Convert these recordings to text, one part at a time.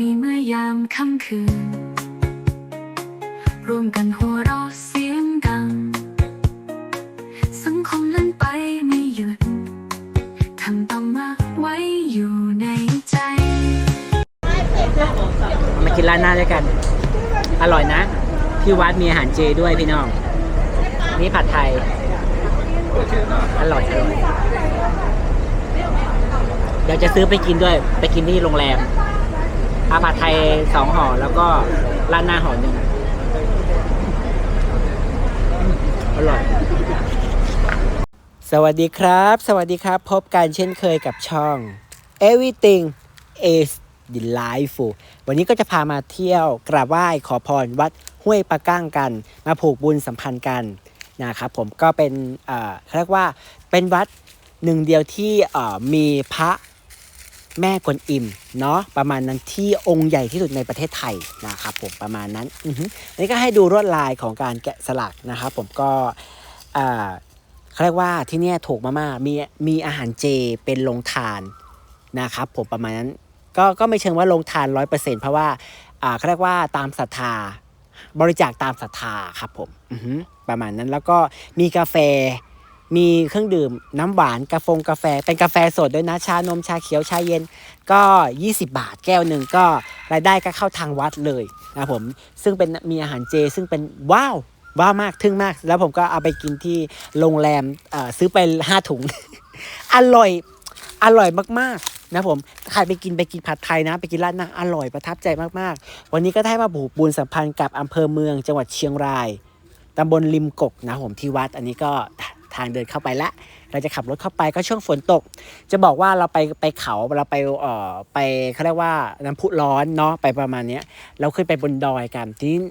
นี้เมื่อยามค่ำคืน ร่วมกันหัวเราะเสียงดัง สังคมเล่นไปไม่หยุดทำต้องมาไว้อยู่ในใจมากินร้านหน้าด้วยกัน อร่อยนะ ที่วัดมีอาหารเจด้วยพี่น้อง นี่ผัดไทย อร่อยอร่อยเดี๋ยวจะซื้อไปกินด้วย ไปกินที่โรงแรม อาผัดไทยสองห่อแล้วก็ร้านหน้าห่อหนึ่งอร่อย สวัสดีครับ สวัสดีครับ พบกันเช่นเคยกับช่อง everything is delightful วันนี้ก็จะพามาเที่ยวกราบไหว้ขอพรวัดห้วยปะก้างกัน มาผูกบุญสัมพันธ์กันนะครับผมก็เป็นเรียกว่าเป็นวัดหนึ่งเดียวที่มีพระ แม่กวนอิมเนาะประมาณนั้นที่องค์ใหญ่ที่สุดในประเทศไทยนะครับผมประมาณนั้นอือฮึอันนี้ก็ให้ดูลวดลายของการแกะสลักนะครับผมก็เอ่อเขาเรียกว่าที่เนี่ยถูกมากๆมีมีอาหารเจเป็นโรงทานนะครับผมประมาณนั้นก็ก็ไม่เชิงว่าโรงทานร้อยเปอร์เซ็นต์เพราะว่าอ่าเขาเรียกว่าตามศรัทธา บริจาคตามศรัทธาครับผมอือฮึประมาณนั้นแล้วก็มีกาแฟ มีเครื่องดื่มน้ำหวานกาแฟกาแฟ เป็นกาแฟสดด้วยนะ ชานมชาเขียวชาเย็นก็ 20 บาทแก้วหนึ่งก็รายได้ก็เข้าทางวัดเลยนะผมซึ่งเป็นมีอาหารเจ ซึ่งเป็นว้าวว้าวมากทึ่งมาก แล้วผมก็เอาไปกินที่โรงแรมซื้อไปห้าถุง อร่อยอร่อยมากๆนะผมใครไปกินไปกินผัดไทยนะ ไปกินร้านนาอร่อยประทับใจมากๆ วันนี้ก็ได้มาผูกบุญสัมพันธ์กับอำเภอเมืองจังหวัดเชียงรายตำบลริมกกนะผมที่วัดอันนี้ก็ ทางเดินเข้าไปละ เราจะขับรถเข้าไปก็ช่วงฝนตก จะบอกว่าเราไปไปเขาเราไปเอ่อไปเขาเรียกว่าน้ำพุร้อนเนาะไปประมาณเนี้ยเราขึ้นไปบนดอยกันทีน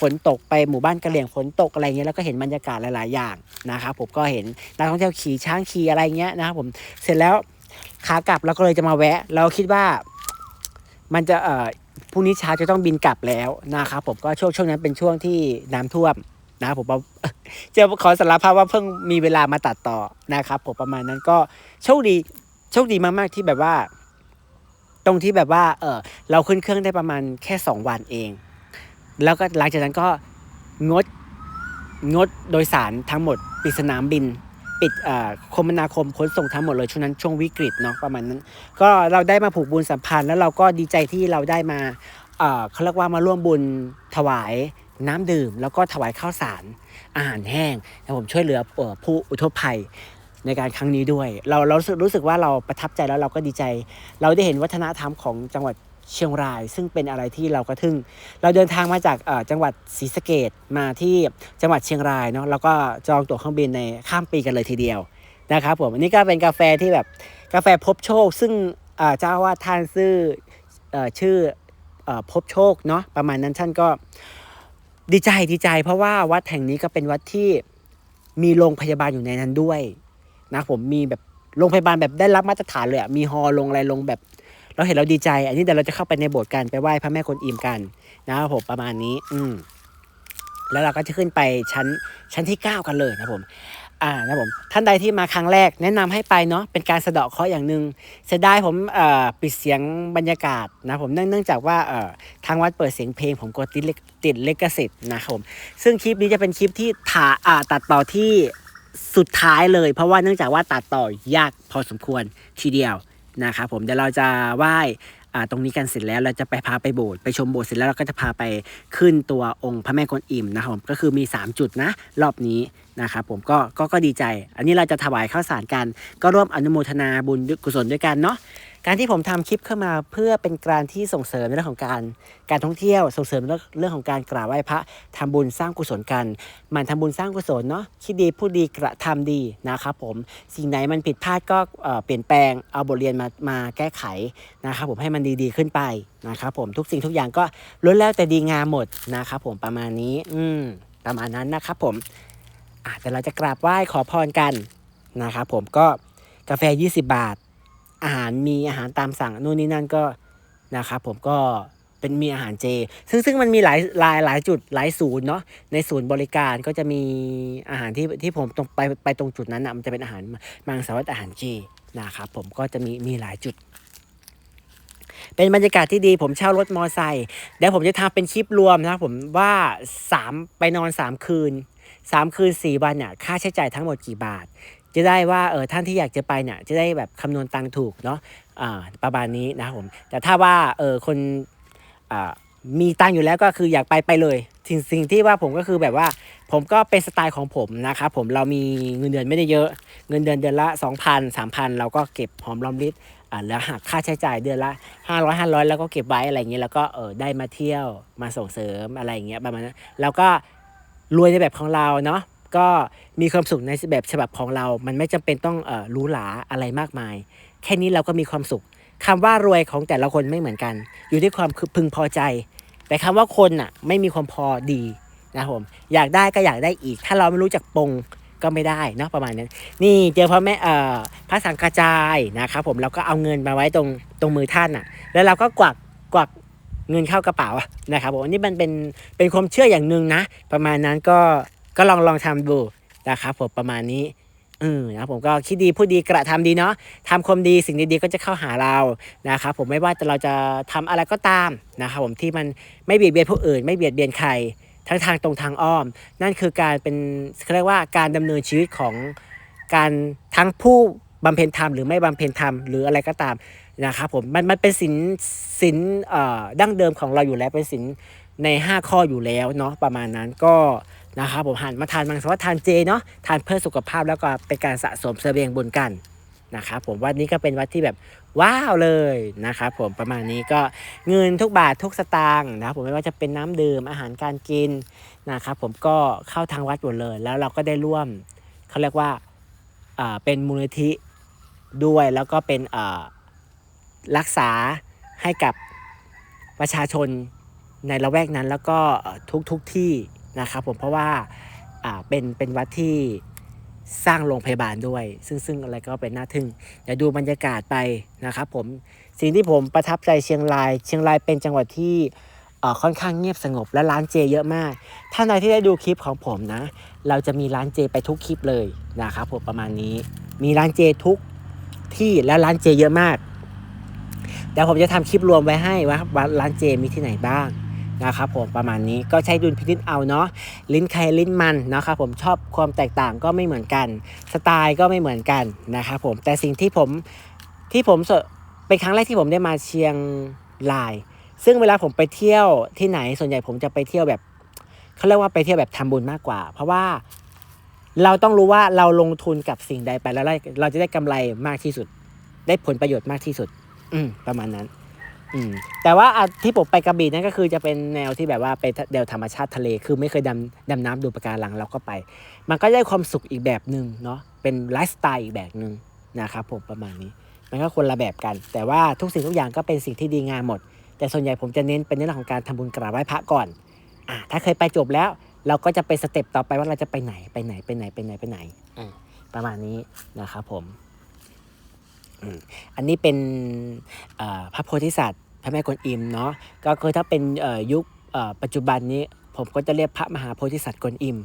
ฝนตกไปหมู่บ้านกระเหลี่ยงฝนตกอะไรเงี้ยแล้วก็เห็นบรรยากาศหลาย ๆ อย่างนะครับผมก็เห็นนักท่องเที่ยวขี่ช้างขี่อะไรเงี้ยนะครับผมเสร็จแล้วขากลับเราก็เลยจะมาแวะ เราคิดว่ามันจะเอ่อพรุ่งนี้เช้าจะต้องบินกลับแล้วนะครับผมก็ช่วงช่วงนั้นเป็นช่วงที่น้ำท่วม นะผมจะขอสารภาพว่าเพิ่งมีเวลามาตัดต่อนะครับผมประมาณนั้นก็โชคดีโชคดีมากๆที่แบบว่า ตรงที่แบบว่า เออเราขึ้นเครื่องได้ประมาณแค่สองวันเอง แล้วก็หลังจากนั้นก็งดงดโดยสารทั้งหมดปิดสนามบิน ปิดคมนาคมขนส่งทั้งหมดเลยช่วงนั้นช่วงวิกฤตเนาะประมาณนั้น ก็เราได้มาผูกบุญสัมพันธ์แล้วเราก็ดีใจที่เราได้มาเขาเรียกว่ามาร่วมบุญถวาย น้ำดื่ม แล้วก็ถวายข้าวสาร อาหารแห้งแล้วผมช่วยเหลือผู้อุทกภัยในการครั้งนี้ด้วย เราเรารู้สึกรู้สึกว่าเราประทับใจแล้วเราก็ดีใจ เราได้เห็นวัฒนธรรมของจังหวัดเชียงราย ซึ่งเป็นอะไรที่เราก็ทึ่ง เราเดินทางมาจากจังหวัดศรีสะเกดมาที่จังหวัดเชียงรายเนาะแล้วก็จองตั๋วเครื่องบินในข้ามปีกันเลยทีเดียวนะครับผมอันนี้ก็เป็นกาแฟที่แบบกาแฟพบโชค ซึ่งเจ้าว่าท่านชื่ออชื่ออพบโชคเนาะประมาณนั้นท่านก็ ดีใจดีใจ เพราะว่าวัดแห่งนี้ก็เป็นวัดที่มีโรงพยาบาลอยู่ในนั้นด้วยนะผมมีแบบโรงพยาบาลแบบได้รับมาตรฐานเลยอะมีฮอลงอะไรลงแบบ เราเห็นเราดีใจ อันนี้เดี๋ยวเราจะเข้าไปในโบสถ์กันไปไหว้พระแม่กวนอิมกัน นะครับผมประมาณนี้ อืมแล้วเราก็จะขึ้นไปชั้นชั้นที่ 9 กันเลยนะผม อ่านะผมท่านใดที่มาครั้งแรกแนะนำให้ไปเนาะเป็นการสะเดาะเคราะห์อย่างหนึ่งเสียดายผมเอ่อปิดเสียงบรรยากาศนะผมเนื่องจากว่าเอ่อทางวัดเปิดเสียงเพลง ผมกดติดลิขติดเลกสิทธิ์นะครับผมซึ่งคลิปนี้จะเป็นคลิปที่ถ่าอ่าตัดต่อที่สุดท้ายเลย เพราะว่าเนื่องจากว่าตัดต่อยากพอสมควรทีเดียวนะครับผมเดี๋ยวเราจะไหว้ ตรงนี้กันเสร็จแล้วเราจะไปพาไปโบสถ์ไปชมโบสถ์เสร็จแล้วเราก็จะพาไปขึ้นตัวองค์พระแม่กวนอิมนะครับผมก็คือมี 3 จุดนะรอบนี้นะครับผมกก็ก็ดีใจ อันนี้เราจะถวายข้าวสารกัน ก็ร่วมอนุโมทนาบุญกุศลด้วยกันเนาะ การที่ผมทำคลิปเข้ามาเพื่อเป็นการที่ส่งเสริมในเรื่องของการการท่องเที่ยว ส่งเสริมเรื่องของการกราบไหว้พระทำบุญสร้างกุศลกัน มันทำบุญสร้างกุศลเนาะคิดดีพูดดีกระทำดีนะครับผมสิ่งไหนมันผิดพลาดก็เปลี่ยนแปลงเอาบทเรียนมามาแก้ไขนะครับผมให้มันดีๆขึ้นไปนะครับผมทุกสิ่งทุกอย่างก็ล้วนแล้วแต่ดีงามหมดนะครับผมประมาณนี้ อืมประมาณนั้นนะครับผมอะเดี๋ยวเราจะกราบไหว้ขอพรกันนะครับผมก็กาแฟ 20 บาท อาหารมีอาหารตามสั่งนู่นนี่นั่นก็นะครับผมก็เป็นมีอาหารเจ ซึ่งซึ่งมันมีหลายหลายหลายจุดหลายศูนย์เนาะ ในศูนย์บริการก็จะมีอาหารที่ที่ผมตรงไปไปตรงจุดนั้นนะมันจะเป็นอาหารมังสวิรัติอาหารเจนะครับผมก็จะมีมีหลายจุด เป็นบรรยากาศที่ดีผมเช่ารถมอไซค์เดี๋ยวผมจะทำเป็นคลิปรวมนะผมว่าสามไปนอนสามคืนสามคืนสี่วันเนี่ยค่าใช้จ่ายทั้งหมดกี่บาท จะได้ว่าเออท่านที่อยากจะไปเนี่ยจะได้แบบคำนวณตังค์ถูกเนาะอ่าประมาณนี้นะครับผมแต่ถ้าว่าเออคนอ่ามีตังค์อยู่แล้วก็คืออยากไปไปเลยสิ่งสิ่งที่ว่าผมก็คือแบบว่าผมก็เป็นสไตล์ของผมนะครับผมเรามีเงินเดือนไม่ได้เยอะ เงินเดือนเดือนละ 2,000 3,000 เราก็เก็บหอมรอมริบอ่าแล้วหักค่าใช้จ่ายเดือนละ 500 500 แล้วก็เก็บไว้อะไรอย่างเงี้ยแล้วก็เออได้มาเที่ยวมาส่งเสริมอะไรอย่างเงี้ยประมาณนั้นแล้วก็รวยในแบบของเราเนาะ ก็มีความสุขในแบบฉบับของเรา มันไม่จำเป็นต้องอรู้หลาอะไรมากมาย แค่นี้เราก็มีความสุขคำว่ารวยของแต่ละคนไม่เหมือนกัน อยู่ที่ความพึงพอใจ แต่คำว่าคนน่ะไม่มีความพอดีนะผมอยากได้ก็อยากได้อีก ถ้าเราไม่รู้จักปรงก็ไม่ได้เนาะประมาณนั้น นี่เจอพ่อแม่เอ่อพระสังฆจายนะครับผมเราก็เอาเงินมาไว้ตรงตรงมือท่านอะ แล้วเราก็กวักกวักเงินเข้ากระเป๋านะครับผมอันนี้มันเป็นเป็นความเชื่ออย่างหนึ่งนะ ประมาณนั้นก็ ก็ลองลองทำดูนะครับผมประมาณนี้เออนะครับผมก็คิดดีพูดดีกระทำดีเนาะทำความดีสิ่งดีๆก็จะเข้าหาเรานะครับผมไม่ว่าแต่เราจะทำอะไรก็ตามนะครับผมที่มันไม่เบียดเบียนผู้อื่น ไม่เบียดเบียนใครทั้งทางตรงทางอ้อม นั่นคือการเป็นเขาเรียกว่าการดำเนินชีวิตของการทั้งผู้บำเพ็ญธรรมหรือไม่บำเพ็ญธรรมหรืออะไรก็ตามนะครับผมมันมันเป็นสินสินเอ่อดั้งเดิมของเราอยู่แล้วเป็นสินใน 5 ข้ออยู่แล้วเนาะประมาณนั้นก็ นะครับผมหันมาทานมังสวิรัตทานเจเนาะทานเพื่อสุขภาพแล้วก็เป็นการสะสมเสบียงบุญกันนะครับผมวัดนี้ก็เป็นวัดที่แบบว้าวเลยนะครับผมประมาณนี้ก็เงินทุกบาททุกสตางค์นะครับผมไม่ว่าจะเป็นน้ำดื่มอาหารการกินนะครับผมก็เข้าทางวัดหมดเลย แล้วเราก็ได้ร่วมเขาเรียกว่าเป็นมูลนิธิด้วยแล้วก็เป็นรักษาให้กับประชาชนในละแวกนั้นแล้วก็ทุกทุกที่ นะครับผมเพราะว่าเป็นเป็นวัดที่สร้างโรงพยาบาลด้วย ซึ่งซึ่งอะไรก็เป็นน่าทึ่งเดี๋ยวดูบรรยากาศไปนะครับผมสิ่งที่ผมประทับใจเชียงราย เชียงรายเป็นจังหวัดที่ค่อนข้างเงียบสงบและร้านเจเยอะมาก ท่านใดที่ได้ดูคลิปของผมนะ เราจะมีร้านเจไปทุกคลิปเลยนะครับผมประมาณนี้ มีร้านเจทุกที่และร้านเจเยอะมากเดี๋ยวผมจะทำคลิปรวมไว้ให้ว่าร้านเจมีที่ไหนบ้าง นะครับผมประมาณนี้ก็ใช้ดุลพินิจเอาเนาะลิ้นใครลิ้นมันนะครับผมชอบความแตกต่างก็ไม่เหมือนกัน สไตล์ก็ไม่เหมือนกันนะครับผมแต่สิ่งที่ผมที่ผมเป็นครั้งแรกที่ผมได้มาเชียงราย ซึ่งเวลาผมไปเที่ยวที่ไหนส่วนใหญ่ผมจะไปเที่ยวแบบเขาเรียกว่าไปเที่ยวแบบทำบุญมากกว่า เพราะว่าเราต้องรู้ว่าเราลงทุนกับสิ่งใดไปแล้วเราจะได้กำไรมากที่สุด ได้ผลประโยชน์มากที่สุด อืประมาณนั้น อืมแต่ว่าอะที่ผมไปกระบี่นั่นก็คือจะเป็นแนวที่แบบว่าไปแนวธรรมชาติทะเลคือไม่เคยดำดำน้ำดูปะการังเราก็ไป มันก็ได้ความสุขอีกแบบหนึ่งเนาะเป็นไลฟ์สไตล์อีกแบบหนึ่งนะครับผมประมาณนี้มันก็คนละแบบกัน แต่ว่าทุกสิ่งทุกอย่างก็เป็นสิ่งที่ดีงามหมด แต่ส่วนใหญ่ผมจะเน้นเป็นเรื่องของการทำบุญกราบไหว้พระก่อนอะถ้าเคยไปจบแล้ว เราก็จะไปสเต็ปต่อไปว่าเราจะไปไหนไปไหนไปไหนไปไหนไปไหนอะประมาณนี้นะครับผม อันนี้เป็นพระโพธิสัตว์พระแม่กวนอิมเนาะก็คือถ้าเป็นยุคปัจจุบันนี้ผมก็จะเรียกพระมหาโพธิสัตว์กวนอิม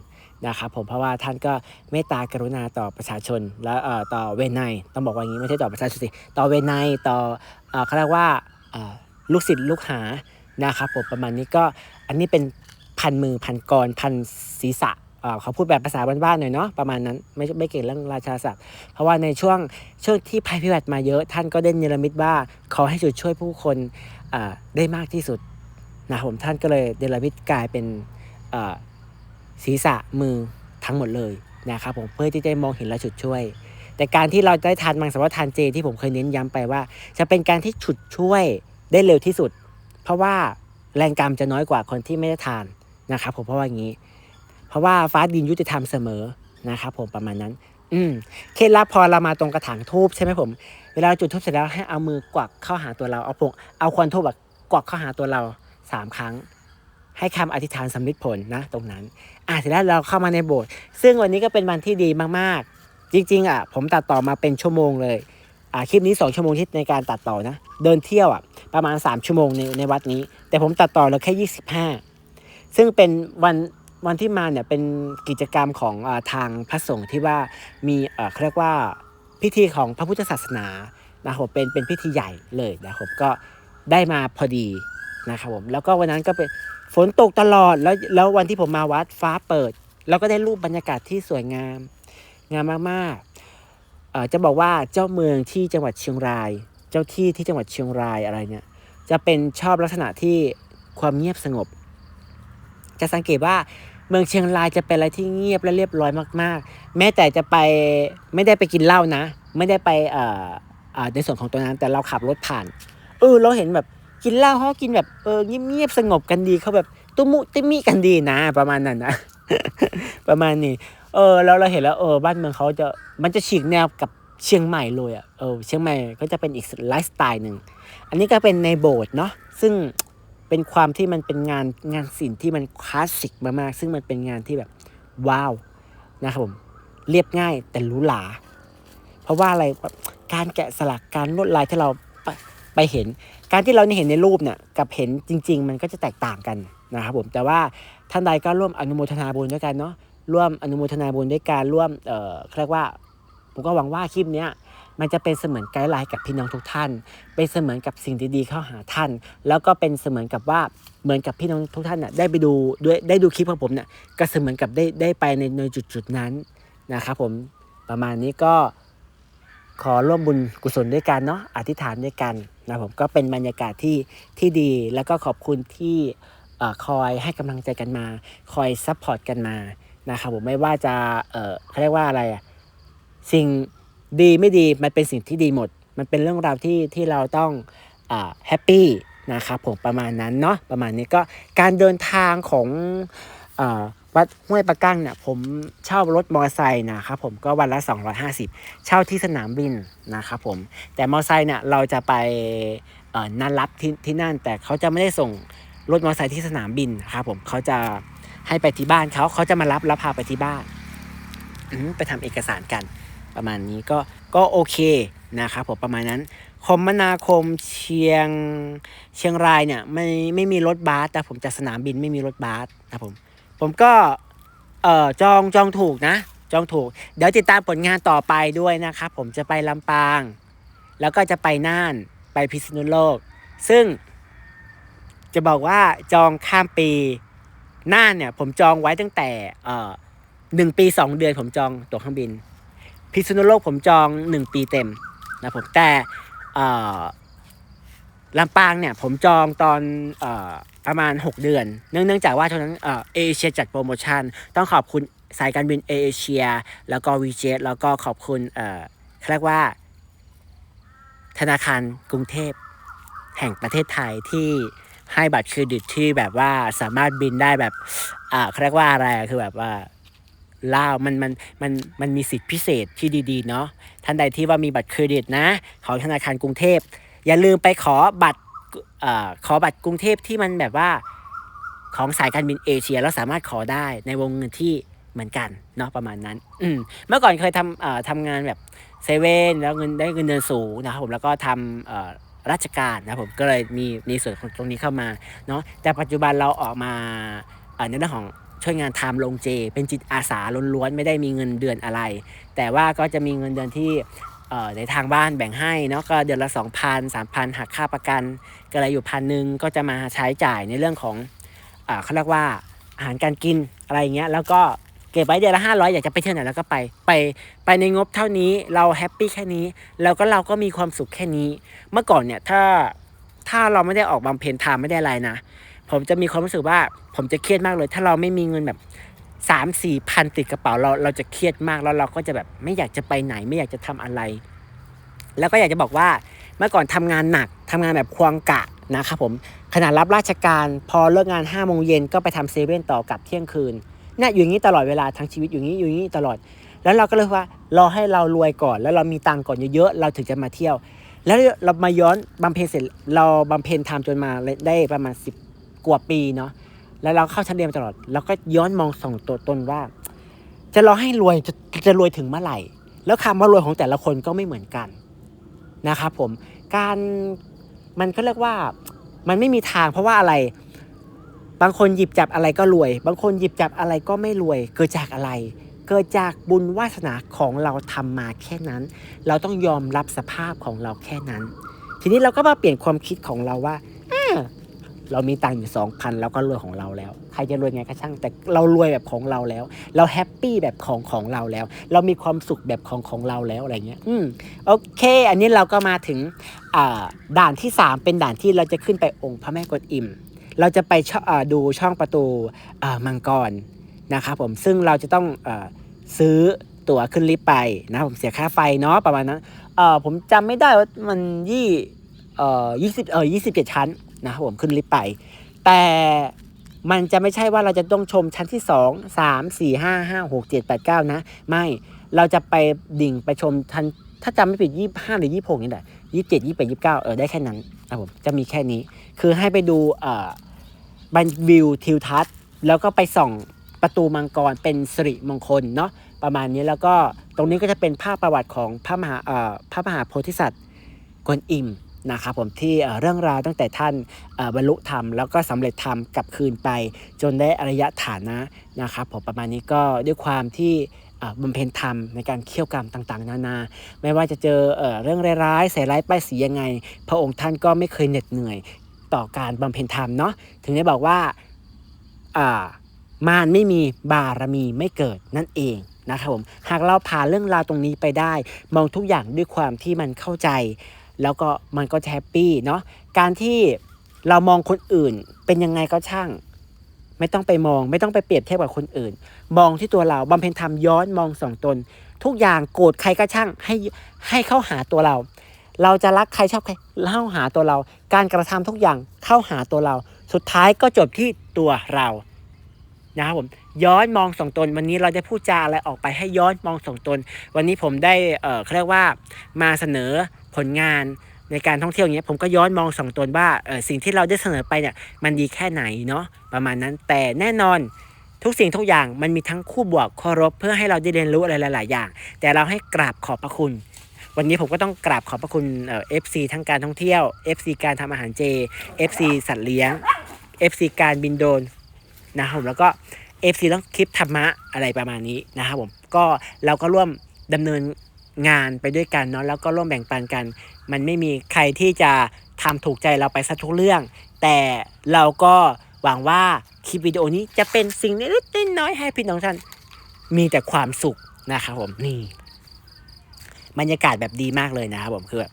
นะครับผมเพราะว่าท่านก็เมตตากรุณาต่อประชาชนและต่อเวไนยต้องบอกว่าอย่างนี้ไม่ใช่ต่อประชาชนสิต่อเวไนยต่อเขาเรียกว่าลูกศิษย์ลูกหานะครับผมประมาณนี้ก็อันนี้เป็นพันมือพันกรพันศีรษะ เขาพูดแบบภาษาบ้านๆหน่อยเนาะประมาณนั้นไม่ไม่เก่งเรื่องราชาศัพท์ เพราะว่าในช่วงช่วงที่ภัยพิบัติมาเยอะ ท่านก็ได้เนรมิตว่าขอให้จุดช่วยผู้คนได้มากที่สุดนะครับผมท่านก็เลยเนรมิตกลายเป็นศีรษะมือทั้งหมดเลยนะครับผมเพื่อที่จะมองเห็นและฉุดช่วย แต่การที่เราได้ทานมังสวิรัติทานเจที่ผมเคยเน้นย้ำไปว่า จะเป็นการที่ฉุดช่วยได้เร็วที่สุด เพราะว่าแรงกรรมจะน้อยกว่าคนที่ไม่ได้ทานนะครับผมเพราะว่าอย่างนี้ ราะว่าฟ้าดินยุติธรรมเสมอนะครับผมประมาณนั้น อืมเคล็ดลับพอเรามาตรงกระถางทูบใช่ไหมผม เวลาจุดทูบเสร็จแล้วให้เอามือกวักเข้าหาตัวเราเอาพวงเอาควันทูบกวักเข้าหาตัวเราสามครั้ง ให้คำอธิษฐานสำลิดผลนะ ตรงนั้น อะเสร็จแล้วเราเข้ามาในโบสถ์ซึ่งวันนี้ก็เป็นวันที่ดีมากๆ จริง ๆ อะ ผมตัดต่อมาเป็นชั่วโมงเลยอ่าคลิปนี้ 2 ชั่วโมงที่ในการตัดต่อนะ เดินเที่ยวอะประมาณ 3 ชั่วโมงในในวัดนี้ แต่ผมตัดต่อแล้วแค่ 25 ซึ่งเป็นวัน วันที่มาเนี่ยเป็นกิจกรรมของอทางพระสงฆ์ที่ว่ามีเขาเรียกว่าพิธีของพระพุทธศาสนานะครับผมเป็นเป็นพิธีใหญ่เลยนะครับผมก็ได้มาพอดีนะครับผมแล้วก็วันนั้นก็เป็นฝนตกตลอดแล้วแล้ววันที่ผมมาวัดฟ้าเปิดเราก็ได้รูปบรรยากาศที่สวยงาม งามมากๆเออจะบอกว่าเจ้าเมืองที่จังหวัดเชียงราย เจ้าที่ที่จังหวัดเชียงรายอะไรเนี่ยจะเป็นชอบลักษณะที่ความเงียบสงบ จะสังเกตว่าเมืองเชียงรายจะเป็นอะไรที่เงียบและเรียบร้อยมาก ๆ แม้แต่จะไปไม่ได้ไปกินเหล้านะ ไม่ได้ไปเอ่อในส่วนของตัวนั้นแต่เราขับรถผ่าน เออ เราเห็นแบบกินเหล้าเขากินแบบเออเงียบๆสงบกันดีเขาแบบตุ้มุติมิกันดีนะ ประมาณนั้นนะประมาณนี้ เออแล้วเราเห็นแล้วเออบ้านเมืองเขาจะมันจะฉีกแนวกับเชียงใหม่เลยอะเออเชียงใหม่ก็จะเป็นอีกไลฟ์สไตล์หนึ่งอันนี้ก็เป็นในโบสถ์เนาะซึ่ง เป็นความที่มันเป็นงานงานศิลป์ที่มันคลาสสิกมากๆซึ่งมันเป็นงานที่แบบว้าวนะครับผมเรียบง่ายแต่หรูหราเพราะว่าอะไรการแกะสลักการลวดลายที่เราไปไปเห็น การที่เราเห็นในรูปเนี่ยกับเห็นจริง ๆ มันก็จะแตกต่างกันนะครับผมแต่ว่าท่านใดก็ร่วมอนุโมทนาบุญด้วยกันเนาะร่วมอนุโมทนาบุญด้วยการร่วมเอ่อเรียกว่าผมก็หวังว่าคลิปเนี้ย มันจะเป็นเสมือนไกด์ไลน์กับพี่น้องทุกท่าน เป็นเสมือนกับสิ่งดีๆเข้าหาท่าน แล้วก็เป็นเสมือนกับว่าเหมือนกับพี่น้องทุกท่านน่ะได้ไปดูด้วยได้ดูคลิปของผมเนี่ยก็เสมือนกับได้ได้ไปในในจุดจุดๆนั้นนะครับผมประมาณนี้ก็ขอร่วมบุญกุศลด้วยกันเนาะอธิษฐานด้วยกันนะผมก็เป็นบรรยากาศที่ที่ดีแล้วก็ขอบคุณที่คอยให้กำลังใจกันมา คอยซัพพอร์ตกันมานะครับผมไม่ว่าจะเออเขาเรียกว่าอะไรอะสิ่ง ดีไม่ดีมันเป็นสิ่งที่ดีหมด มันเป็นเรื่องราวที่ที่เราต้องอแฮปปี้นะครับผมประมาณนั้นเนาะประมาณนี้ก็การเดินทางของอวัดห้วยปะกั้งเนี่ยผมเช่ารถมอเตอร์ไซค์นะครับผมก็วันละ 250 เช่าที่สนามบินนะครับผมแต่มอเตอร์ไซค์เนี่ยเราจะไปเอ่นัดรับที่ที่นั่น แต่เขาจะไม่ได้ส่งรถมอเตอร์ไซค์ที่สนามบินนะครับผมเขาจะให้ไปที่บ้านเขาเขาจะมารับแล้วพาไปที่บ้านไปทำเอกสารกัน ประมาณนี้ก็ก็โอเคนะครับผมประมาณนั้น คมนาคมเชียงเชียงรายเนี่ยไม่ไม่มีรถบัสแต่ผมจากสนามบินไม่มีรถบัสนะผมผมก็เอ่อจองจองถูกนะ จองถูก เดี๋ยวติดตามผลงานต่อไปด้วยนะครับผมจะไปลำปาง แล้วก็จะไปน่านไปพิษณุโลก ซึ่งจะบอกว่าจองข้ามปีน่านเนี่ยผมจองไว้ตั้งแต่เอ่อหนึ่งปีสองเดือนผมจองตั๋วเครื่องบิน พิษณุโลกผมจองหนึ่งปีเต็มนะผมแต่ลำปางเนี่ยผมจองตอนอประมาณ 6 เดือน เนื่องจากว่าช่วงนั้นเอเชียจัดโปรโมชั่น ต้องขอบคุณสายการบินเอเชีย แล้วก็วีเจแล้วก็ขอบคุณเออเรียกว่า ธนาคารกรุงเทพ แห่งประเทศไทยที่ให้บัตรเครดิตที่แบบว่าสามารถบินได้แบบอ่าเขาเรียกว่าอะไรคือแบบว่า ล่าวมันมันมันมันมีสิทธิพิเศษที่ดีๆเนาะท่านใดที่ว่ามีบัตรเครดิตนะ ของธนาคารกรุงเทพ อย่าลืมไปขอบัตรอขอบัตรกรุงเทพที่มันแบบว่าของสายการบินเอเชียแล้วสามารถขอได้ในวงเงินที่เหมือนกันเนาะประมาณนั้น อืมเมื่อก่อนเคยทำเอ่อทำงานแบบเซเว่นแล้วเงินได้เงินเดือนสูงนะครับผมแล้วก็ทำเอ่อราชการนะครับผมก็เลยมีในส่วนของตรงนี้เข้ามาเนาะแต่ปัจจุบันเราออกมาในเรื่องของ ช่วยงานทม์ลงเจ เป็นจิตอาสาล้วนๆไม่ได้มีเงินเดือนอะไร แต่ว่าก็จะมีเงินเดือนที่ในทางบ้านแบ่งให้เนาะก็เดือนละ 2,000 3,000 หักค่าประกัน ก็เลยอยู่พันหนึ่งก็จะมาใช้จ่ายในเรื่องของเอ่อเขาเรียกว่าอาหารการกินอะไรอย่างเงี้ยแล้วก็เก็บไว้เดือนละ500 อยากจะไปเที่ยวไหนแล้วก็ไปไปไปในงบเท่านี้เราแฮปปี้แค่นี้แล้วก็เราก็มีความสุขแค่นี้ เมื่อก่อนเนี่ยถ้าถ้าเราไม่ได้ออกบำเพ็ญทานไม่ได้อะไรนะ ผมจะมีความรู้สึกว่าผมจะเครียดมากเลย ถ้าเราไม่มีเงินแบบสามสี่พันติดกระเป๋าเราเราจะเครียดมากแล้วเราก็จะแบบไม่อยากจะไปไหนไม่อยากจะทำอะไร แล้วก็อยากจะบอกว่าเมื่อก่อนทำงานหนักทำงานแบบควงกะนะครับผมขณะรับราชการพอเลิกงาน5้าโมงเย็นก็ไปทำเซเว่นต่อกลับเที่ยงคืนเนี่ยอยู่อย่างนี้ตลอดเวลาทั้งชีวิตอยู่างนี้อยู่อย่างนี้ตลอด แล้วเราก็เลยว่ารอให้เรารวยก่อน แล้วเรามีตังก่อนเยอะๆเราถึงจะมาเที่ยว แล้วเรามาย้อนบำเพ็ญเสร็จเราบำเพ็ญทำจนมาได้ประมาณสิบ กว่าปีเนาะแล้วเราเข้าชั้นเรียนมาตลอดเราก็ย้อนมองส่องตัวตนว่า จะรอให้รวยจะจะรวยถึงเมื่อไหร่ แล้วคำว่ารวยของแต่ละคนก็ไม่เหมือนกันนะครับผมการมันก็เรียกว่ามันไม่มีทางเพราะว่าอะไร บางคนหยิบจับอะไรก็รวย บางคนหยิบจับอะไรก็ไม่รวย เกิดจากอะไร เกิดจากบุญวาสนาของเราทำมาแค่นั้น เราต้องยอมรับสภาพของเราแค่นั้น ทีนี้เราก็มาเปลี่ยนความคิดของเราว่าอ่า เรามีตังค์อยู่สองพันเราก็รวยของเราแล้ว ใครจะรวยไงก็ช่าง แต่เรารวยแบบของเราแล้ว เราแฮปปี้แบบของของเราแล้ว เรามีความสุขแบบของของเราแล้วอะไรเงี้ย อืมโอเค อันนี้เราก็มาถึงด่านที่ 3 เป็นด่านที่เราจะขึ้นไปองค์พระแม่กวนอิม เราจะไปดูช่องประตูมังกรนะครับผมซึ่งเราจะต้องอซื้อตั๋วขึ้นลิฟต์ไปนะผมเสียค่าไฟเนาะประมาณนั้นผมจำไม่ได้ว่ามันยี่เอ่อยี่สิบเอ่อยี่สิบเจ็ดชั้น นะครับผมขึ้นลิฟต์ไป แต่มันจะไม่ใช่ว่าเราจะต้องชมชั้นที่สองสามสี่ห้าห้าหกเจ็ดแปดเก้านะ ไม่เราจะไปดิ่งไปชมชั้นถ้าจำไม่ผิดยี่ห้าหรือยี่หกนี่แหละยี่สิบเจ็ดยี่แปดยี่เก้าเออได้แค่นั้นนะผมจะมีแค่นี้ คือให้ไปดูเอ่อบันวิวทิวทัศน์แล้วก็ไปส่องประตูมังกรเป็นสิริมงคลเนาะประมาณนี้แล้วก็ตรงนี้ก็จะเป็นภาพประวัติของพระมหาเอ่อพระมหาโพธิสัตว์กวนอิม นะครับผมที่เรื่องราวตั้งแต่ท่านบรรลุธรรมแล้วก็สำเร็จธรรมกลับคืนไป จนได้อริยฐานะนะครับผมประมาณนี้ก็ด้วยความที่บำเพ็ญธรรมในการเคี่ยวกรรมต่างๆ นานา ไม่ว่าจะเจอเอเรื่องร้ายๆใส่ร้ายป้ายสียังไง พระองค์ท่านก็ไม่เคยเหน็ดเหนื่อยต่อการบำเพ็ญธรรมเนาะถึงได้บอกว่าอ่ามารไม่มีบารมีไม่เกิดนั่นเองนะครับผมหากเราผ่านเรื่องราวตรงนี้ไปได้ มองทุกอย่างด้วยความที่มันเข้าใจ แล้วก็มันก็แฮปปี้เนาะการที่เรามองคนอื่นเป็นยังไงก็ช่าง ไม่ต้องไปมอง ไม่ต้องไปเปรียบเทียบกับคนอื่น มองที่ตัวเราบำเพ็ญธรรมย้อนมองสองตน ทุกอย่างโกรธใครก็ช่างให้ให้เข้าหาตัวเรา เราจะรักใครชอบใครเข้าหาตัวเรา การกระทำทุกอย่างเข้าหาตัวเรา สุดท้ายก็จบที่ตัวเรานะครับผมย้อนมองสองตน วันนี้เราได้พูดจาอะไรออกไปให้ย้อนมองสองตน วันนี้ผมได้เออเขาเรียกว่ามาเสนอ ผลงานในการท่องเที่ยวอย่างเงี้ยผมก็ย้อนมองสองตนว่าเออสิ่งที่เราได้เสนอไปเนี่ยมันดีแค่ไหนเนาะประมาณนั้นแต่แน่นอนทุกสิ่งทุกอย่างมันมีทั้งคู่บวกข้อลบเพื่อให้เราได้เรียนรู้อะไรหลาย ๆ อย่าง แต่เราให้กราบขอบพระคุณ วันนี้ผมก็ต้องกราบขอบพระคุณเอฟซีทั้งการท่องเที่ยว FC การทำอาหารเจ FC สัตว์เลี้ยง FC การบินโดนนะครับผมแล้วก็ FC ต้องคลิปธรรมะอะไรประมาณนี้นะครับผมก็เราก็ร่วมดำเนิน งานไปด้วยกันเนาะแล้วก็ร่วมแบ่งปันกัน มันไม่มีใครที่จะทำถูกใจเราไปซะทุกเรื่อง แต่เราก็หวังว่าคลิปวิดีโอนี้จะเป็นสิ่งเล็กๆน้อยๆให้พี่น้องท่านมีแต่ความสุขนะครับผมนี่บรรยากาศแบบดีมากเลยนะครับผมคือแบบ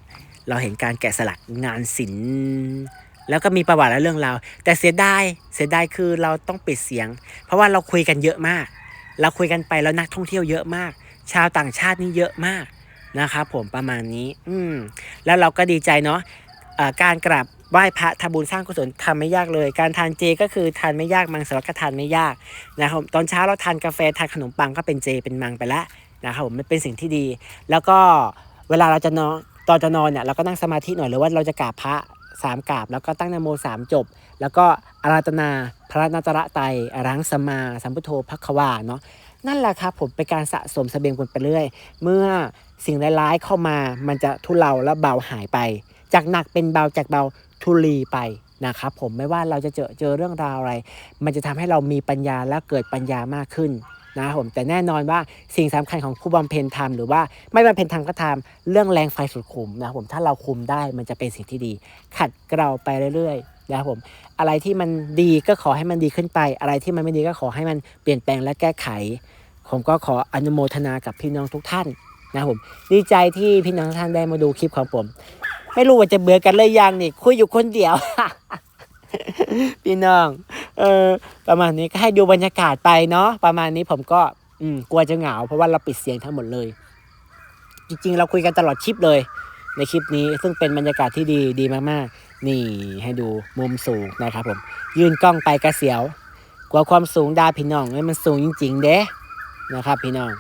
เราเห็นการแกะสลักงานศิลป์แล้วก็มีประวัติและเรื่องราวแต่เสียดายเสียดายคือเราต้องปิดเสียง เพราะว่าเราคุยกันเยอะมาก เราคุยกันไปแล้วนักท่องเที่ยวเยอะมาก ชาวต่างชาตินี่เยอะมากนะครับผมประมาณนี้ อืมแล้วเราก็ดีใจเนาะเอ่อการกราบไหว้พระทำบุญสร้างกุศลทำไม่ยากเลย การทานเจก็คือทานไม่ยากมังสวิรัตก็ทานไม่ยากนะครับตอนเช้าเราทานกาแฟทานขนมปังก็เป็นเจเป็นมังไปล้วนะครับผมมันเป็นสิ่งที่ดี แล้วก็เวลาเราจะนอนตอนจะนอนเนี่ยเราก็นั่งสมาธิหน่อยหรือว่าเราจะกราบพระสามกราบ แล้วก็ตั้งนโมสามจบ แล้วก็อาราธนาพระนัตระไตรังสมาสัมพุทโธพักควาเนาะ นั่นแหละครับผมเป็นการสะสมเสบียงบุญไปเรื่อย เมื่อสิ่งร้ายๆเข้ามามันจะทุเลาและเบาหายไป จากหนักเป็นเบาจากเบาทุลีไปนะครับผมไม่ว่าเราจะเจอเจอเรื่องราวอะไร มันจะทำให้เรามีปัญญาและเกิดปัญญามากขึ้นนะครับผมแต่แน่นอนว่าสิ่งสำคัญของผู้บำเพ็ญธรรมหรือว่าไม่บำเพ็ญธรรมก็ตามเรื่องแรงไฟสุดขุมนะครับผมถ้าเราคุมได้มันจะเป็นสิ่งที่ดี ขัดเกลาไปเรื่อย นะครับผมอะไรที่มันดีก็ขอให้มันดีขึ้นไป อะไรที่มันไม่ดีก็ขอให้มันเปลี่ยนแปลงและแก้ไข ผมก็ขออนุโมทนากับพี่น้องทุกท่านนะครับผมดีใจที่พี่น้องท่านได้มาดูคลิปของผม ไม่รู้ว่าจะเบื่อกันเลยยังนี่คุยอยู่คนเดียว พี่น้องเออประมาณนี้ก็ให้ดูบรรยากาศไปเนาะประมาณนี้ผมก็อืมกลัวจะเหงา เพราะว่าเราปิดเสียงทั้งหมดเลย จริงๆ เราคุยกันตลอดคลิปเลย ในคลิปนี้ซึ่งเป็นบรรยากาศที่ดีดีมากๆ นี่ให้ดูมุมสูงนะครับผมยืนกล้องไปกระเสียวกลัวความสูงด้พี่น้องเอ้ยมันสูงจริง ๆ เด้นะครับ พี่น้อง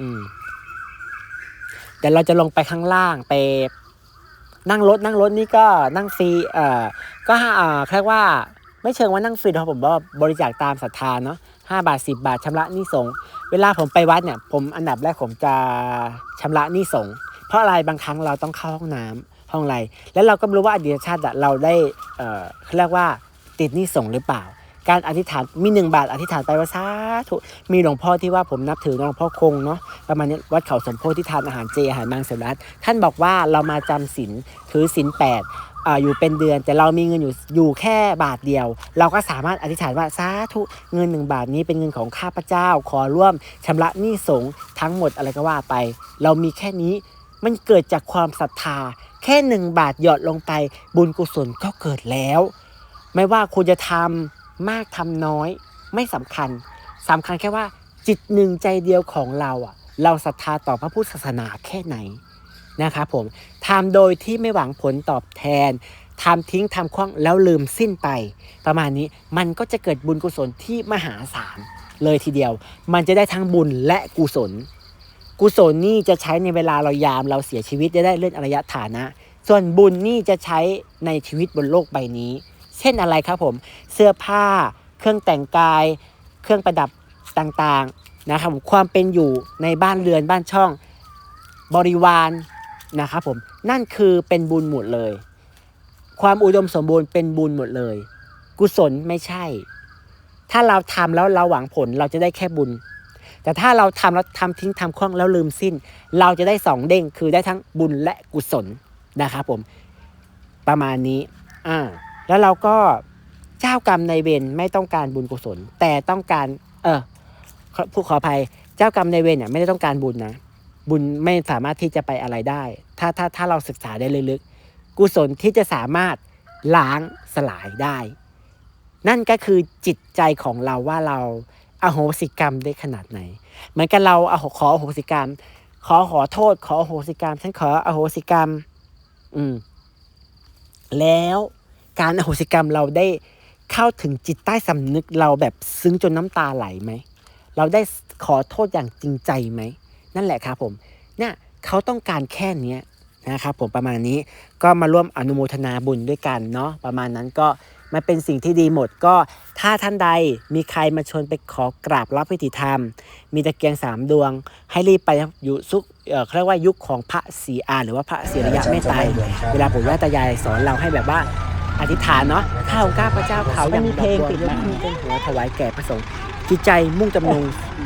อืมเดี๋ยวเราจะลงไปข้างล่างไป นั่งรถนั่งรถนี่ก็นั่งฟรีเอ่อก็ห้าอ่าเรียกว่า ไม่เชิงว่านั่งฟรีครับผมว่าบริจาคตามศรัทธาเนาะห้าบาทสิบาทชำระหนี้สงเวลาผมไปวัดเนี่ย ผมอันดับแรกผมจะชำระหนี้สงเพราะอะไรบางครั้งเราต้องเข้าห้องน้ำห้องอะไร แล้วเราก็ไม่รู้ว่าอดีตชาติเราได้เขาเรียกว่าติดหนี้สงหรือเปล่า การอธิษฐานมีหนึ่งบาทอธิษฐานไปว่าสาธุมีหลวงพ่อที่ว่าผมนับถือหลวงพ่อคงเนาะประมาณนี้วัดเขาสมโพธิที่ทานอาหารเจอาหารมังสวิรัตท่านบอกว่าเรามาจำศีลถือศีลแปดอยู่เป็นเดือนแต่เรามีเงินอยู่อยู่แค่บาทเดียว เราก็สามารถอธิษฐานว่าสาธุเงินหนึ่งบาทนี้เป็นเงินของข้าพเจ้า ขอร่วมชำระหนี้สงทั้งหมดอะไรก็ว่าไป เรามีแค่นี้มันเกิดจากความศรัทธา แค่หนึ่งบาทหยอดลงไปบุญกุศลก็เกิดแล้ว ไม่ว่าคุณจะทำมากทำน้อย ไม่สำคัญสำคัญแค่ว่าจิตหนึ่งใจเดียวของเราอะ เราศรัทธาต่อพระพุทธศาสนาแค่ไหนนะครับผมทำโดยที่ไม่หวังผลตอบแทนทำทิ้งทำคว่างแล้วลืมสิ้นไป ประมาณนี้มันก็จะเกิดบุญกุศลที่มหาศาลเลยทีเดียว มันจะได้ทั้งบุญและกุศล กุศลนี่จะใช้ในเวลาเรายามเราเสียชีวิตจะได้เลื่อนอารยฐานะ ส่วนบุญนี่จะใช้ในชีวิตบนโลกใบนี้ เช่นอะไรครับผม เสื้อผ้า เครื่องแต่งกาย เครื่องประดับต่างๆนะครับผมความเป็นอยู่ในบ้านเรือนบ้านช่องบริวารนะครับผมนั่นคือเป็นบุญหมดเลย ความอุดมสมบูรณ์เป็นบุญหมดเลย กุศลไม่ใช่ ถ้าเราทำแล้วเราหวังผลเราจะได้แค่บุญ แต่ถ้าเราทำแล้วทำทิ้งทำคว่างแล้วลืมสิ้น เราจะได้สองเด้งคือได้ทั้งบุญและกุศลนะครับผมประมาณนี้อ่าแล้วเราก็เจ้ากรรมในเวรไม่ต้องการบุญกุศล แต่ต้องการ เออผู้ขออภัยเจ้ากรรมในเวรเนี่ยไม่ได้ต้องการบุญนะ บุญไม่สามารถที่จะไปอะไรได้ ถ้าถ้าถ้าเราศึกษาได้ลึกๆกุศลที่จะสามารถล้างสลายได้ นั่นก็คือจิตใจของเราว่าเรา อโหสิกรรมได้ขนาดไหน เหมือนกันเราอโหขออโหสิกรรม ขอขอโทษ ขออโหสิกรรม ฉันขออโหสิกรรม อืม แล้วการอโหสิกรรมเราได้เข้าถึงจิตใต้สำนึกเราแบบซึ้งจนน้ำตาไหลไหม เราได้ขอโทษอย่างจริงใจไหม นั่นแหละครับผม เนี่ยเขาต้องการแค่เนี้ยนะครับผมประมาณนี้ก็มาร่วมอนุโมทนาบุญด้วยกันเนาะประมาณนั้นก็ มันเป็นสิ่งที่ดีหมดก็ถ้าท่านใดมีใครมาชวนไปขอกราบรับวิถีธรรม มีตะเกียงสามดวง ให้รีบไปอยู่ซุกเอ่อเขาเรียกว่ายุคของพระศรีอานหรือว่าพระศรีระยะไม่ตายเวลาปู่ย่าตายายสอนเราให้แบบว่าอธิษฐานเนาะข้าองค์ข้าพระเจ้าเขายังมีเพลงติดมาเป็นหัวถวายแก่พระสงฆ์ จิตใจมุ่งจำนง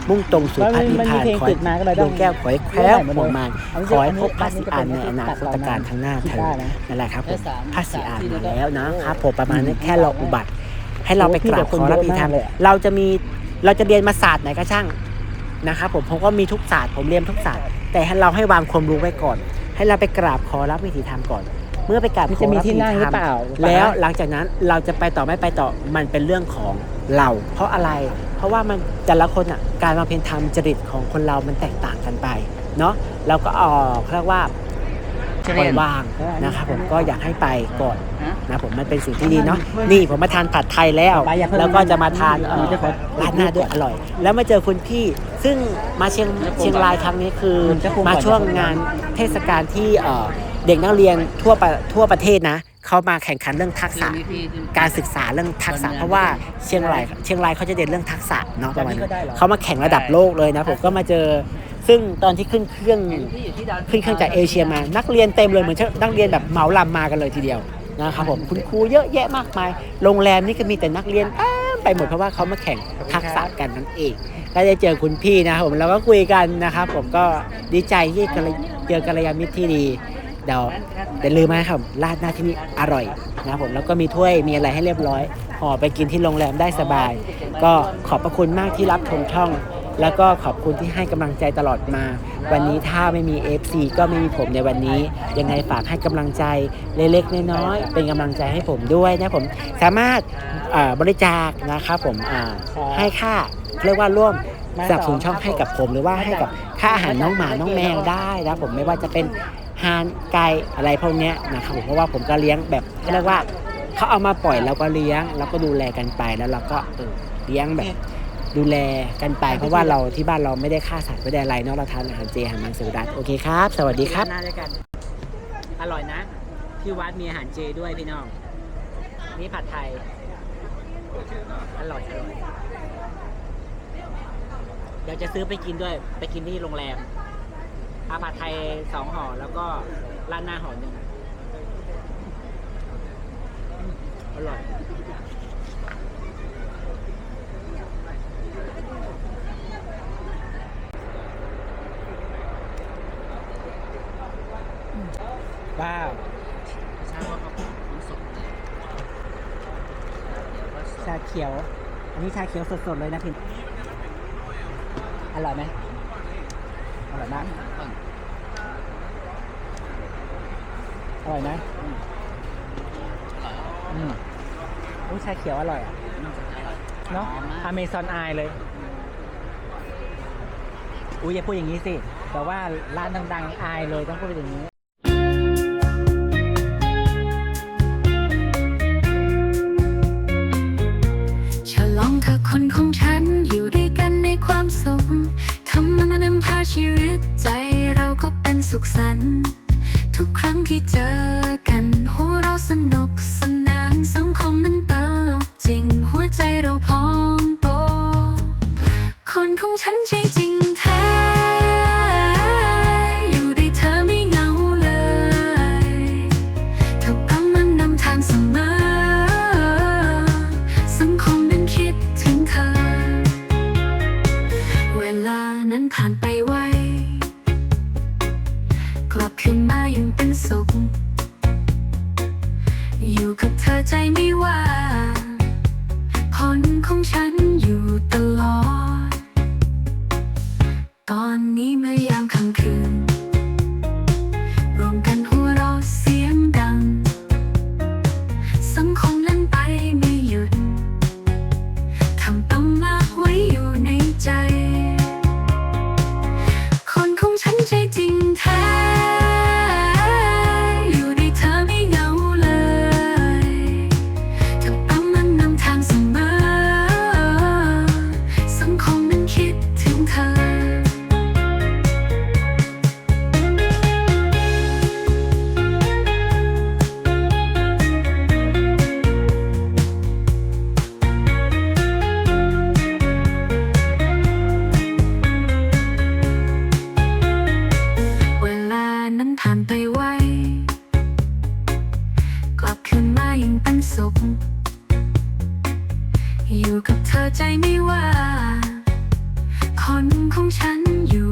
มุ่งตรงสู่พระนิพพานขอให้ดวงแก้วขอให้แคล้วห่วงมานขอให้พบพระศรีอานในอนาคตการข้างหน้าเถิดนั่นแหละครับผมพระศรีอานมาแล้วนะครับผมประมาณนี้แค่เราอุบัติ ให้เราไปกราบขอรับพิธรรมเราจะมีเราจะเรียนมาศาสตร์ไหนก็ช่างนะครับผมผมก็มีทุกศาสตร์ผมเรียนทุกศาสตร์ แต่ให้เราให้วางความรู้ไว้ก่อน ให้เราไปกราบขอรับวิถีธรรมก่อน เมื่อไปกราบขอมันจะมีรับที่นั่งหรือเปล่าแล้วหลังจากนั้นเราจะไปต่อไม่ไปต่อมันเป็นเรื่องของ เรา เพราะอะไร เพราะว่ามันแต่ละคนอะการมาเพนธรรมจริตของคนเรามันแตกต่างกันไปเนาะเราก็ออกเรียกว่าปล่อยวางนะครับผมก็อยากให้ไปก่อนนะผมมันเป็นสิ่งที่ดีเนาะนี่ผมมาทานผัดไทยแล้ว แล้วก็จะมาทานเอ่อร้านหน้าด้วยอร่อย แล้วมาเจอคุณพี่ซึ่งมาเชียงเชียงรายครั้งนี้คือมาช่วงงานเทศกาลที่ เอ่อเด็กนักเรียนทั่วประทั่วประเทศนะเขามาแข่งขันเรื่องทักษะการศึกษาเรื่องทักษะเพราะว่าเชียงรายเชียงรายเขาจะเด่นเรื่องทักษะเนาะประมาณนี้เขามาแข่งระดับโลกเลยนะผมก็มาเจอซึ่งตอนที่ขึ้นเครื่องขึ้นเครื่องจากเอเชียมา นักเรียนเต็มเลยเหมือนนักเรียนแบบเหมาลำมากันเลยทีเดียวนะครับผมคุณครูเยอะแยะมากมาย โรงแรมนี่ก็มีแต่นักเรียนเต็มไปหมดเพราะว่าเขามาแข่งทักษะกันนั่นเองก็ได้เจอคุณพี่นะครับผมแล้วก็คุยกันนะครับผมก็ดีใจที่เจอกัลยาณมิตรที่ดี เดี๋ยวแต่ลืมไหมครับราดหน้าที่นี่อร่อยนะครับผมแล้วก็มีถ้วยมีอะไรให้เรียบร้อยห่อไปกินที่โรงแรมได้สบาย ก็ขอบพระคุณมากที่รับชมช่อง แล้วก็ขอบคุณที่ให้กำลังใจตลอดมา วันนี้ถ้าไม่มี FC ก็ไม่มีผมในวันนี้ ยังไงฝากให้กำลังใจเล็กๆน้อยๆเป็นกำลังใจให้ผมด้วยนะผมสามารถบริจาคนะครับผมให้ค่าเรียกว่าร่วมสนับสนุนช่องให้กับผมหรือว่าให้กับค่าอาหารน้องหมาน้องแมวได้นะผมไม่ว่าจะเป็น ฮานไก่อะไรพวกเนี้ยนะครับผมเพราะว่าผมก็เลี้ยงแบบเขาเรียกว่าเขาเอามาปล่อยเราก็เลี้ยงแล้วก็ดูแลกันไปแล้วเราก็เออเลี้ยงแบบดูแลกันไป เพราะว่าเราที่บ้านเราไม่ได้ฆ่าสัตว์ไม่ได้อะไรเนาะเราทานอาหารเจอาหารมังสวิรัตโอเคครับ สวัสดีครับน่าด้วยกันอร่อยนะ ที่วัดมีอาหารเจด้วยพี่น้อง นี่ผัดไทย อร่อยอร่อย เดี๋ยวจะซื้อไปกินด้วย ไปกินที่โรงแรม อาผัดไทยสองห่อแล้วก็ร้านหน้าห่อหนึ่งอร่อยว้าวชาเขียว อันนี้ชาเขียวสดๆเลยนะพี่ อร่อยไหม อยไหมอืมอู้ชาเขียวอร่อยอะ เนาะอเมซอนไอเลยอู้ยอย่าพูดอย่างนี้สิ แต่ว่าร้านดังๆไอเลยต้องพูดอย่างนี้อย่ความสุขทำมันนำพาชีวิตใจเราก็เป็นสุขสันต์ รั้งที่เจอ ข อยู่กับเธอใจไม่ว่า คนของฉันอยู่